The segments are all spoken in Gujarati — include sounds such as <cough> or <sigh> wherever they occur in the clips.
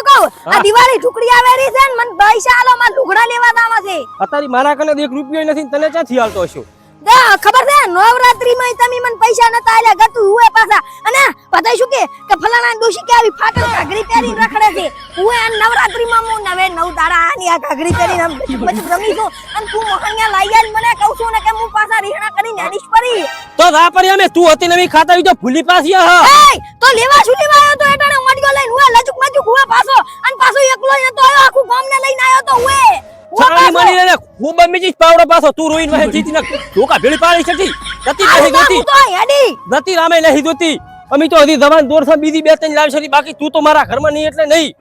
શું કહું? આ દિવાળી ઢુકડી આવેરી છે ને મને પૈસા આલો માં લુગડા લેવા દાવા છે. અતારી મારા કને એક રૂપિયો નથી તને ક્યાંથી હાલતો હશો? દા ખબર છે? નવરાત્રી માં તમે મને પૈસા નતા આલ્યા ગતું હુએ પાછા. અને પતાય શું કે? કે ફલાણા દોશી કે આવી ફાટલ કાગરી પહેરી રખડે છે. હુએ આ નવરાત્રી માં હું નવે નવ દાડા આની આ કાગરી પહેરી આમ પછી રમી છું. અને તું મોહણિયા લાઈ ને મને કહું છું ને કે હું પાછા રીહણા કરી હેડીશ પરી. તો રા પરી અમે તું હતી નવી ખાતા જો ભૂલી પાસી હા તો લેવા શું લેવા આવ્યો તો? એટાણે લઈને હું લજુક મજુક હું પાછો. અને પાછો એકલો જ તો આવ્યો આખું ગામને લઈને આવ્યો તો હુએ. હુએ મળી રે ખૂબ બીજી પાવડો પાછો. તું રોઈન વહે જીતી ને ધોકા ભેળી પાડી છટી નથી નહીં જોતી. નથી રામે નહીં જોતી. અમે તો હજી દવાન દોરસા બીજી બે ત્રણ લાવી બાકી તું તો મારા ઘરમાં નહીં એટલે નહીં.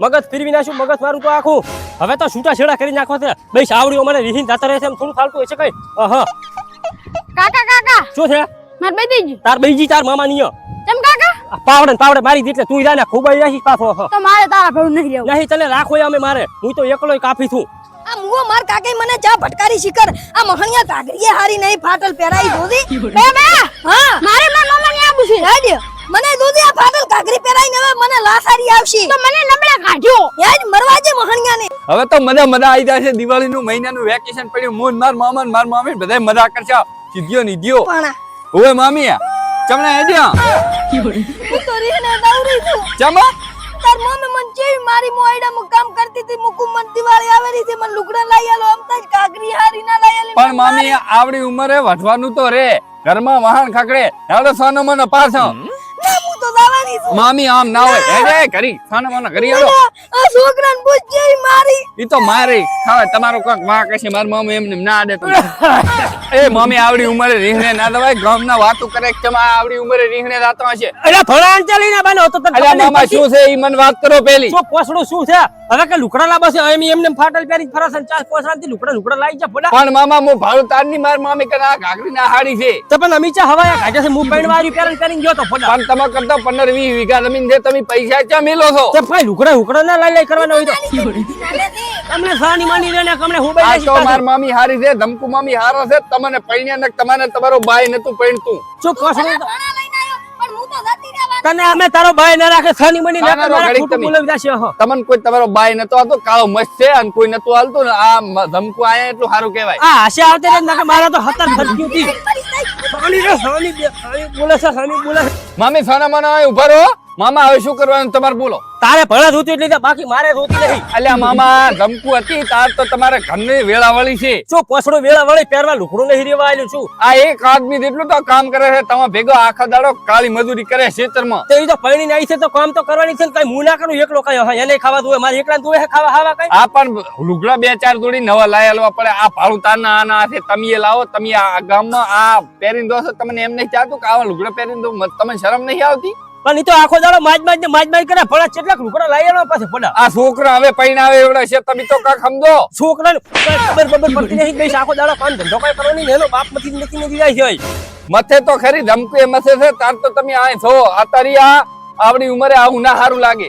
મગજ ફેરવી નાખું મગજ મારું તો આખું. હવે તો છૂટા છેડા કરી નાખો છે. ભાઈ સાવડીઓ મને રીહીન જાતા રહે છે એમ થોડું ચાલતું હશે કઈ. હા કાકા કાકા. શું છે? માર બેજી તાર બેજી તાર મામા ની કાકા પાવડે પાવડે મારી દીટલે તું જાને ખૂબ રાખીશ પાછો તો મારે તારા ભેળું નહીં રહેવું. નહીં તને રાખો અમે મારે. હું તો એકલો કાફી છું. આ મુઓ માર કાકે મને ચા ભટકારી શિકર આ મહણિયા તાગરીએ હારી નહીં ફાટલ પહેરાઈ દોધી. બે બે હા. મારે માર મમ્મી ને આવું છે. હેડ. મને દોધી આ ફાટલ કાગરી પહેરાઈને હવે મને લાસારી આવશે. તો મને નબળા કાઢ્યો યાર મરવા જે મહણિયા ને હવે તો મજા મજા આવી જાય છે દિવાળીનું મહિનાનું વેકેશન પડ્યું. મું માર મામા માર મામી બધા મજા કરશે. સીધીઓ નીધીઓ પણ ઓવે મામી ચમણા મમ્મી મને ચેવી મારી મોયડા માં કામ કરતી હતી મુકુ મન દિવાળી આવેલી છે મન લુગડા લઈ આલો અમતા તાજ કાગરી હારી ના લઈ આલી પણ મામી, આવડી ઉંમરે વઢવાનું તો રે. ઘરમાં વાહન ખાકડે હેડો સોનો મનો પાછો મામી આમ ના હોય. હેડે કરી ખાના માના કરી આવો. આ છોકરાને પૂછજે મારી. ઈ તો મારી ખાવે તમારો કોકમાં કશે માર મમ્મી એમને ના દે તો. <laughs> એ મમ્મી આવડી ઉંમરે રીહણે ના દવાય ગામ ના વાતો કરે કે માં આવડી ઉંમરે રીહણે રાતો હશે અરે થોડા અંચલી ના બનો તો અરે મામા શું છે? ઈ મને વાત કરો પેલી. શું પોસડું શું છે? હવે કે લુકડા લાબા છે એમ એમને ફાટલ પેરી ફરસ અને ચાસ પોસડા થી લુકડા લુકડા લાઈ જા ફોડા પણ મામા મો ભાડું તારની માર મામી કે આ ઘાઘરી ના હાડી છે. તો પણ અમીચા હવાયા ઘાજે મુ મું પૈણ વારી પહેરી કરીને ગયો તો ફોડા પણ તમે કરતા 15 ઈ વીઘા જમીન છે તમે પૈસા ક્યાં મેલો છો? તે ભાઈ લુકડા લુકડા ના લાઈ લાઈ કરવાના હોય તો. તમને સાની માની રેને કમને હું આ તો માર મામી હારી છે ધમકુ મામી હારો છે તમને પૈણ્યા ને તમને તમારો ભાઈ નતું પૈણતું. ચો કસ તને અમે તારો ભાઈ ના રાખે સાની મની ના રાખે ખોટું બોલાવી દાશે હો. તમને કોઈ તમારો ભાઈ નતો આતો કાળો મસ્ત છે અને કોઈ નતો આલતો ને આ ધમકુ આયા એટલું સારું કહેવાય. આ હાશે આવતે ને મારા તો હતર ધમકી હતી સાની બોલે છે સાની બોલે મામી સાના માના ઊભા રહો. મામા હવે શું કરવાનું તમારે બોલો. તારે ભણા ધોતી એટલે બાકી મારે ધોતી નહીં અલ્યા મામા ધમકુ હતી તાર તો તમારે ઘરની વેળાવળી છે. શું પોસડો વેળા વળી પહેરવા લુકડું નહીં રેવા છું? આ એક આદમી જેટલું તો કામ કરે છે તમે ભેગો આખા દાડો કાળી મજૂરી કરે ખેતરમાં તો એ તો પૈણી આવી છે તો કામ તો કરવાની છે કઈ હું ના કરું એકલો કઈ હા એને ખાવા દુએ મારે એકલા દુએ ખાવા ખાવા કઈ? આ પણ લુગડા બે ચાર જોડી નવા લાયા લેવા પડે આ ભાડું તારના આના હાથે તમે લાવો તમે આ ગામમાં આ પહેરીને દો છો તમને એમ નહીં ચાતું કે આવા લુગડા પહેરીને દો તમને શરમ નહીં આવતી? પણ એ તો આખો દાડો માજ માજ ને માજ માજ કરે ભલા કેટલાક રૂપડા લઈ આવ્યો પાસે ભલા આ છોકરા હવે પૈણાવે એવડા છે તમે તો કાક સમજો. છોકરા ખબર ખબર પડતી નહીં બેસ આખો દાડો પાન ધંધો કઈ કરવાની ને એનો બાપ મથી નથી નથી જાય છે. મથે તો ખરી ધમકુ મથે છે તાર તો તમે આય છો આ તારી આ આવડી ઉંમરે આવું ના સારું લાગે.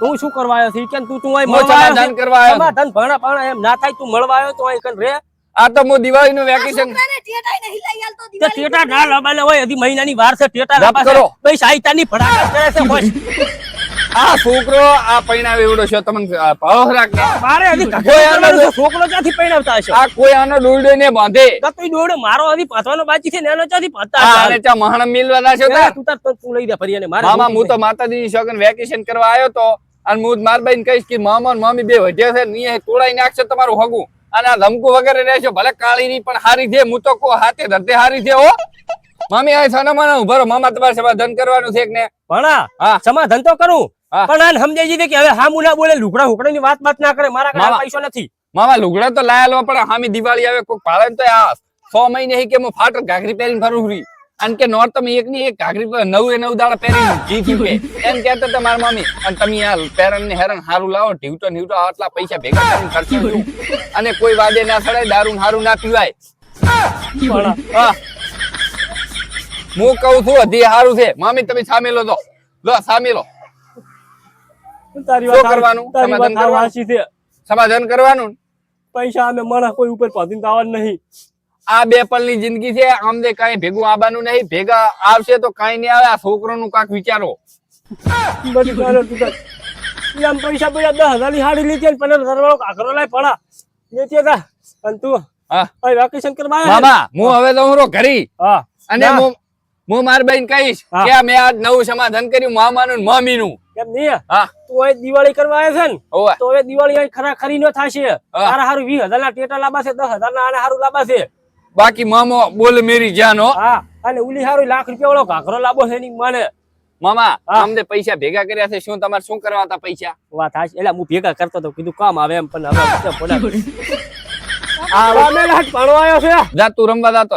હું શું કરવા આવ્યો છે? કેમ તું તું આય મળવા આવ્યો કરવા આવ્યો. સમાધાન ભણા પાણા એમ ના થાય તું મળવા આવ્યો તો આય કન રે. આ તો હું દિવાળી નું વેકેશન નહીં ટેટા ના લબાલે હોય હજી મહિનાની વાર છે ટેટા લબાસે. કરો. ભાઈ સાહિત્યની ભડાકા કરે છે બસ આ છોકરો આ પૈણાવે એવડો છે તમને ભાવ રાખે મારે હજી છોકરો ક્યાંથી પૈણાવતા હશો? આ કોઈ આનો ડોલડો ને બાંધે. તો તું દોડે મારો હજી પાથવાનો બાકી છે ને એનો ક્યાંથી પાતા? આને ચા મહાણ મિલવાના છે તું. તાર તું- તું લઈ દે ફરી અને મારે મામા હું તો માતાજીની શોખન વેકેશન કરવા આવ્યો તો અને હું માર બાઈને કહીશ કે મામા અને મામી બે વધ્યા છે ને એ તોડાઈ નાખશે તમારું હગું. અને આ ધમકુ વગેરે રહેશો ભલે કાળી ની પણ હારી છે હું તો કહું હાથે ધરતે હારી છે હો મામી આ સાના માના ઊભા મામા તમારે સમાધાન કરવાનું છે કે ને ભણા હા. સમાધાન તો કરું. પણ આને સમજાઈ કે હવે હા ના બોલે લુગડા હુકડા ની વાત વાત ના કરે મારા મામા. પૈસો નથી મામા લુગડા તો લાયા લો પણ હામી દિવાળી આવે કોઈ પાળન તો આ છ મહિને કે હું ફાટક ઘાઘરી પહેરીને ફરું છું અને કે નોર તમે એક ની એક ઘાઘરી નવ એ નવ દાડા પહેરીને જીતી પે એમ કહેતો હતા મારા મમ્મી અને તમે આ પેરન ને હેરન હારું લાવો ઢીવટો નીવટો આટલા પૈસા ભેગા કરીને ખર્ચી અને કોઈ વાદે ના સડાય દારૂ હારું ના પીવાય. હું. કહું છું હજી હારું છે. મામી તમે સામેલો તો. લો સામેલો તારી વાત કરવાનું? સમાધાન કરવાનું? સમાધાન કરવાનું? પૈસા અમે માણસ કોઈ ઉપર પહોંચીને તો આવવાનું નહીં. આ બે પલની જિંદગી છે આમ દે કઈ ભેગું આવવાનું નહીં ભેગા આવશે તો કઈ નહીં આવે આ છોકરો નું કાંક વિચારો. આમ પૈસા પડ્યા દસ હજારની હાડી લીધી પણ પંદર કાકરો લાય પડા. લેતી હતા અને તું? હા. વેકેશન કરવા મામા હું હવે તો હું ઘરી. હા. અને હું હું મારી બેન કહીશ. કે મેં આજ નવું સમાધાન કર્યું મામાનું ને મામીનું કેમ નહીં? હા. તું હવે દિવાળી કરવા આવ્યા છે ને તો હવે દિવાળી ખરા ખરી ન થશે. તારા હારું વીસ હજાર ના ટેટા લાંબા છે દસ હજાર ના આને હારું લાંબા છે. બાકી મામો બોલે મેરી જાનો હો અને ઉલી હારું લાખ રૂપિયા વાળો ઘાઘરો લાવો છે ની મને મામા. અમને પૈસા ભેગા કર્યા છે શું તમારે શું કરવા હતા પૈસા વાત હાચી. એટલે હું ભેગા કરતો તો કીધું કામ આવે એમ પણ હવે વચ્ચે <laughs> પડ્યા. આ ભણવા આવ્યો છે જા તું રમવા જાતો